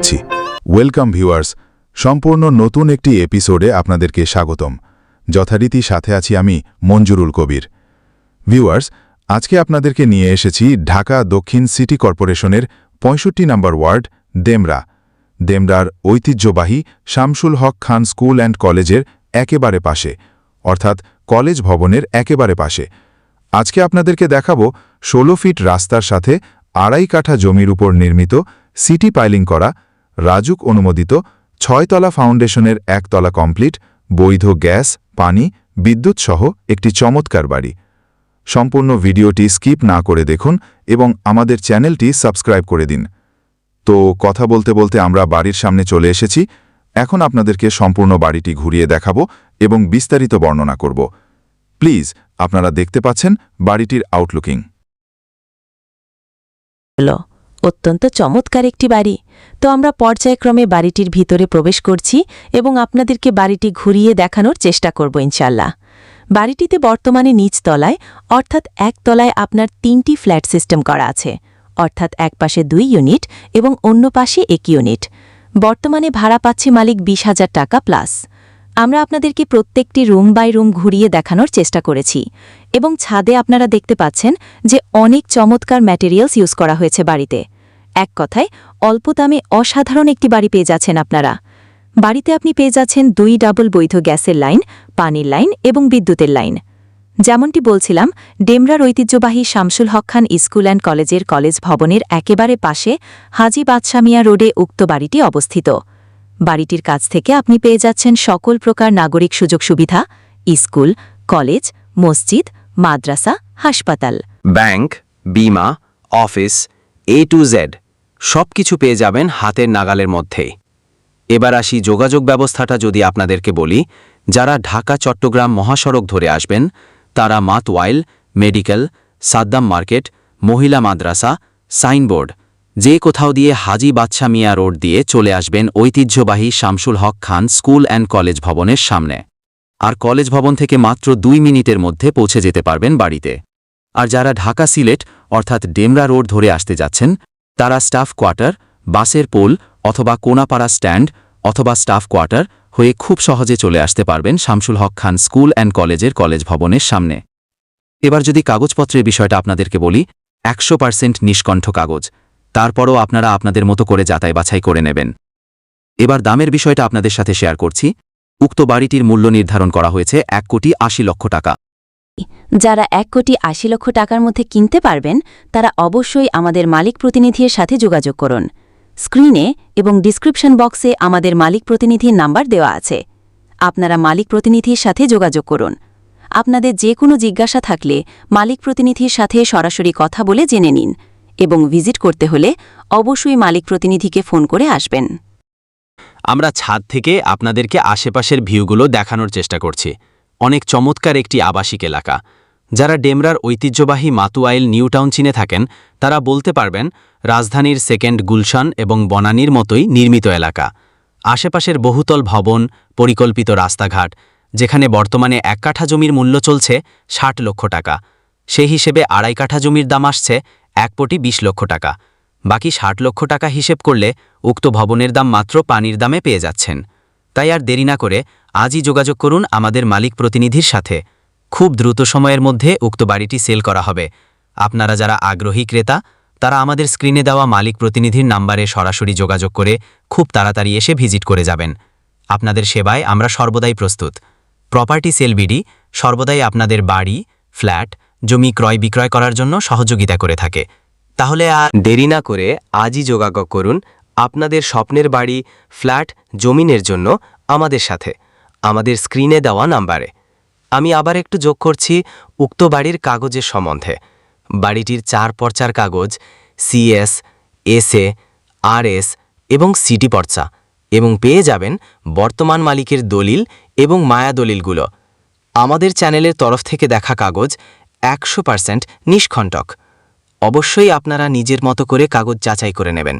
রাখছি welcome viewers সম্পূর্ণ নতুন একটি এপিসোডে আপনাদেরকে স্বাগতম। যথারীতি সাথে আছি আমি মঞ্জুরুল কবির। ভিউয়ার্স আজকে আপনাদেরকে নিয়ে এসেছি ঢাকা দক্ষিণ সিটি কর্পোরেশনের পঁয়ষট্টি নম্বর ওয়ার্ড, দেমরা। দেমরার ঐতিহ্যবাহী শামসুল হক খান স্কুল অ্যান্ড কলেজের একেবারে পাশে, অর্থাৎ কলেজ ভবনের একেবারে পাশে। আজকে আপনাদেরকে দেখাবো ষোলো ফিট রাস্তার সাথে আড়াই কাঠা জমির উপর নির্মিত সিটি পাইলিং করা রাজুক অনুমোদিত ছয়তলা ফাউন্ডেশনের একতলা কমপ্লিট, বৈধ গ্যাস, পানি, বিদ্যুৎ সহ একটি চমৎকার বাড়ি। সম্পূর্ণ ভিডিওটি স্কিপ না করে দেখুন এবং আমাদের চ্যানেলটি সাবস্ক্রাইব করে দিন। তো কথা বলতে বলতে আমরা বাড়ির সামনে চলে এসেছি। এখন আপনাদেরকে সম্পূর্ণ বাড়িটি ঘুরিয়ে দেখাবো এবং বিস্তারিত বর্ণনা করব। প্লিজ, আপনারা দেখতে পাচ্ছেন বাড়িটির আউটলুকিং অত্যন্ত চমৎকার একটি বাড়ি। তো আমরা পর্যায়ক্রমে বাড়িটির ভিতরে প্রবেশ করছি এবং আপনাদেরকে বাড়িটি ঘুরিয়ে দেখানোর চেষ্টা করব ইনশাল্লাহ বাড়িটিতে বর্তমানে নিচতলায় অর্থাৎ এক তলায় আপনার তিনটি ফ্ল্যাট সিস্টেম করা আছে। অর্থাৎ এক পাশে দুই ইউনিট এবং অন্য পাশে এক ইউনিট। বর্তমানে ভাড়া পাচ্ছে মালিক বিশ হাজার টাকা প্লাস। আমরা আপনাদেরকে প্রত্যেকটি রুম বাই রুম ঘুরিয়ে দেখানোর চেষ্টা করেছি এবং ছাদে আপনারা দেখতে পাচ্ছেন যে অনেক চমৎকার ম্যাটেরিয়ালস ইউজ করা হয়েছে বাড়িতে। এক কথায়, অল্প দামে অসাধারণ একটি বাড়ি পেয়ে যাচ্ছেন আপনারা। বাড়িতে আপনি পেয়ে যাচ্ছেন দুই ডাবল বৈধ গ্যাসের লাইন, পানির লাইন এবং বিদ্যুতের লাইন। যেমনটি বলছিলাম, ডেমরার ঐতিহ্যবাহী শামসুল হক খান স্কুল অ্যান্ড কলেজের কলেজ ভবনের একেবারে পাশে হাজি বাদশামিয়া রোডে উক্ত বাড়িটি অবস্থিত। বাড়িটির কাছ থেকে আপনি পেয়ে যাচ্ছেন সকল প্রকার নাগরিক সুযোগ সুবিধা, স্কুল, কলেজ, মসজিদ, মাদ্রাসা, হাসপাতাল। ব্যাংক, বিমা, অফিস এ টু জেড সব কিছু পেয়ে যাবেন হাতের নাগালের মধ্যেই এবার আসি যোগাযোগ ব্যবস্থাটা যদি আপনাদেরকে বলি, যারা ঢাকা, চট্টগ্রাম মহাসড়ক ধরে আসবেন, তারা মাতওয়াইল, মেডিকেল, সাদ্দাম মার্কেট, মহিলা মাদ্রাসা, সাইনবোর্ড। যে কোথাও দিয়ে হাজি বাদশা মিয়া রোড দিয়ে চলে আসবেন ঐতিহ্যবাহী Shamsul Haque Khan school and college ভবনের সামনে। আর কলেজ ভবন থেকে মাত্র দুই মিনিটের মধ্যে পৌঁছে যেতে পারবেন বাড়িতে। আর যারা ঢাকা সিলেট, অর্থাৎ ডেমরা রোড ধরে আসতে যাচ্ছেন, তারা স্টাফ কোয়ার্টার, বাসের পোল অথবা কোনাপাড়া স্ট্যান্ড অথবা স্টাফ কোয়ার্টার হয়ে খুব সহজে চলে আসতে পারবেন শামসুল হক খান স্কুল অ্যান্ড কলেজের কলেজ ভবনের সামনে। এবার যদি কাগজপত্রের বিষয়টা আপনাদেরকে বলি, একশো পার্সেন্ট নিষ্কণ্ঠ কাগজ। তারপরও আপনারা আপনাদের মতো করে যাতায় বাছাই করে নেবেন। এবার দামের বিষয়টা আপনাদের সাথে শেয়ার করছি। উক্ত বাড়িটির মূল্য নির্ধারণ করা হয়েছে এক কোটি আশি লক্ষ টাকা। যারা এক কোটি আশি লক্ষ টাকার মধ্যে কিনতে পারবেন, তারা অবশ্যই আমাদের মালিক প্রতিনিধির সাথে যোগাযোগ করুন। স্ক্রিনে এবং ডিসক্রিপশন বক্সে আমাদের মালিক প্রতিনিধির নাম্বার দেওয়া আছে। আপনারা মালিক প্রতিনিধির সাথে যোগাযোগ করুন। আপনাদের যে কোনো জিজ্ঞাসা থাকলে মালিক প্রতিনিধির সাথে সরাসরি কথা বলে জেনে নিন। এবং ভিজিট করতে হলে অবশ্যই মালিক প্রতিনিধিকে ফোন করে আসবেন। আমরা ছাদ থেকে আপনাদেরকে আশেপাশের ভিউগুলো দেখানোর চেষ্টা করছি। অনেক চমৎকার একটি আবাসিক এলাকা। যারা ডেমরার ঐতিহ্যবাহী মাতুয়াইল নিউ টাউন চিনে থাকেন, তারা বলতে পারবেন, রাজধানীর সেকেন্ড গুলশান এবং বনানীর মতোই নির্মিত এলাকা। আশেপাশের বহুতল ভবন, পরিকল্পিত রাস্তাঘাট, যেখানে বর্তমানে এক কাঠা জমির মূল্য চলছে ষাট লক্ষ টাকা। সেই হিসেবে আড়াই কাঠা জমির দাম আসছে এক কোটি বিশ লক্ষ টাকা। বাকি ষাট লক্ষ টাকা হিসেব করলে উক্ত ভবনের দাম মাত্র পানির দামে পেয়ে যাচ্ছেন। তাই আর দেরি না করে আজই যোগাযোগ করুন আমাদের মালিক প্রতিনিধির সাথে। খুব দ্রুত সময়ের মধ্যে উক্ত বাড়িটি সেল করা হবে। আপনারা যারা আগ্রহী ক্রেতা, তারা আমাদের স্ক্রিনে দেওয়া মালিক প্রতিনিধির নাম্বারে সরাসরি যোগাযোগ করে খুব তাড়াতাড়ি এসে ভিজিট করে যাবেন। আপনাদের সেবায় আমরা সর্বদাই প্রস্তুত। প্রপার্টি সেল বিডি, সর্বদাই আপনাদের বাড়ি, ফ্ল্যাট জমি ক্রয় বিক্রয় করার জন্য সহযোগিতা করে থাকে। তাহলে আর দেরি না করে আজই যোগাযোগ করুন আপনাদের স্বপ্নের বাড়ি, ফ্ল্যাট, জমিনের জন্য আমাদের সাথে। আমাদের স্ক্রিনে দেওয়া নাম্বারে। আমি আবার একটু যোগ করছি উক্ত বাড়ির কাগজের সম্বন্ধে। বাড়িটির চার পর্চার কাগজ সিএস এসএ আরএস এবং সিটি পর্চা এবং পেয়ে যাবেন বর্তমান মালিকের দলিল এবং মায়া দলিলগুলো। আমাদের চ্যানেলের তরফ থেকে দেখা কাগজ একশো পার্সেন্ট নিষ্কণ্টক। অবশ্যই আপনারা নিজের মতো করে কাগজ যাচাই করে নেবেন।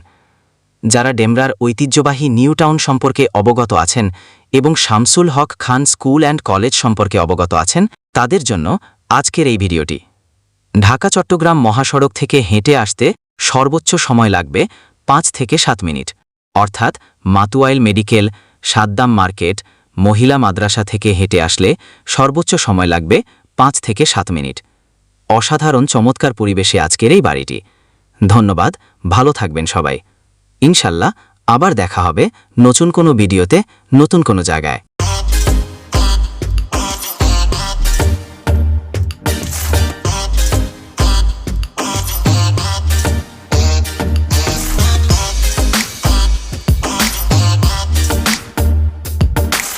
যারা ডেমরার ঐতিহ্যবাহী নিউ টাউন সম্পর্কে অবগত আছেন এবং Shamsul Haque Khan school and college সম্পর্কে অবগত আছেন, তাদের জন্য আজকের এই ভিডিওটি। ঢাকা চট্টগ্রাম মহাসড়ক থেকে হেঁটে আসতে সর্বোচ্চ সময় লাগবে পাঁচ থেকে সাত মিনিট। অর্থাৎ মাতুয়াইল মেডিকেল, সাদ্দাম মার্কেট, মহিলা মাদ্রাসা থেকে হেঁটে আসলে সর্বোচ্চ সময় লাগবে পাঁচ থেকে সাত মিনিট। অসাধারণ চমৎকার পরিবেশে আজকের এই বাড়িটি। ধন্যবাদ, ভালো থাকবেন সবাই। ইনশাল্লাহ আবার দেখা হবে নতুন কোনো ভিডিওতে, নতুন কোনো জায়গায়।